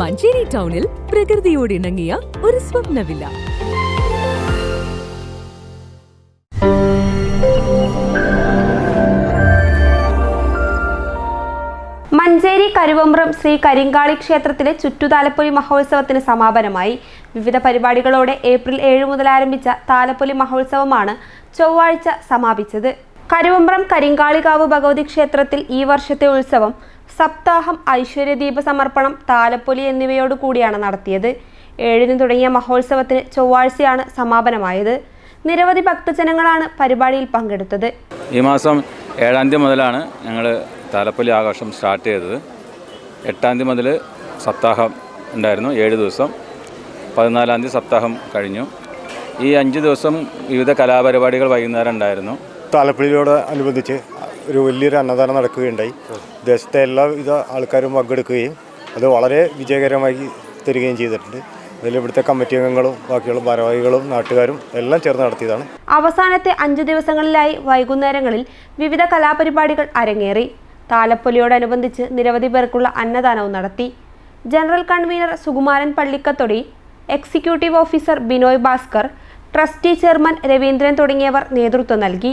മഞ്ചേരി ടൗണിൽ പ്രകൃതിയോട് ഇണങ്ങിയ ഒരു സ്വപ്നവില്ല. മഞ്ചേരി കരുവമ്പ്രം ശ്രീ കരിങ്കാളി ക്ഷേത്രത്തിലെ ചുറ്റുതാലപ്പൊലി മഹോത്സവത്തിന് സമാപനമായി വിവിധ പരിപാടികളോടെ ഏപ്രിൽ ഏഴ് മുതൽ ആരംഭിച്ച താലപ്പൊലി മഹോത്സവമാണ് ചൊവ്വാഴ്ച സമാപിച്ചത്. കരുവമ്പ്രം കരിങ്കാളികാവ് ഭഗവതി ക്ഷേത്രത്തിൽ ഈ വർഷത്തെ ഉത്സവം സപ്താഹം ഐശ്വര്യദീപ സമർപ്പണം താലപ്പൊലി എന്നിവയോട് കൂടിയാണ് നടത്തിയത്. ഏഴിന് തുടങ്ങിയ മഹോത്സവത്തിന് ചൊവ്വാഴ്ചയാണ് സമാപനമായത്. നിരവധി ഭക്തജനങ്ങളാണ് പരിപാടിയിൽ പങ്കെടുത്തത്. ഈ മാസം ഏഴാം തീയതി മുതലാണ് ഞങ്ങൾ താലപ്പൊലി ആഘോഷം സ്റ്റാർട്ട് ചെയ്തത്. എട്ടാം തീയതി മുതൽ സപ്താഹം ഉണ്ടായിരുന്നു ഏഴ് ദിവസം. പതിനാലാം തീയതി സപ്താഹം കഴിഞ്ഞു. ഈ അഞ്ച് ദിവസം വിവിധ കലാപരിപാടികൾ വൈകുന്നേരം ഉണ്ടായിരുന്നു. താലപ്പൊലിയോട് അനുബന്ധിച്ച് ഒരു വലിയൊരു അന്നദാനം നടക്കുകയുണ്ടായി. ദേശത്തെ എല്ലാവിധ ആൾക്കാരും പങ്കെടുക്കുകയും അത് വളരെ വിജയകരമായി തരികയും ചെയ്തിട്ടുണ്ട്. അതിൽ ഇവിടുത്തെ കമ്മിറ്റി അംഗങ്ങളും ബാക്കിയുള്ള ഭാരവാഹികളും നാട്ടുകാരും എല്ലാം ചേർന്ന് നടത്തിയതാണ്. അവസാനത്തെ അഞ്ചു ദിവസങ്ങളിലായി വൈകുന്നേരങ്ങളിൽ വിവിധ കലാപരിപാടികൾ അരങ്ങേറി. താലപ്പൊലിയോടനുബന്ധിച്ച് നിരവധി പേർക്കുള്ള അന്നദാനവും നടത്തി. General convener Sukumaran Pallikkathodi executive officer Binoy Bhaskar trustee chairman Raveendran തുടങ്ങിയവർ നേതൃത്വം നൽകി.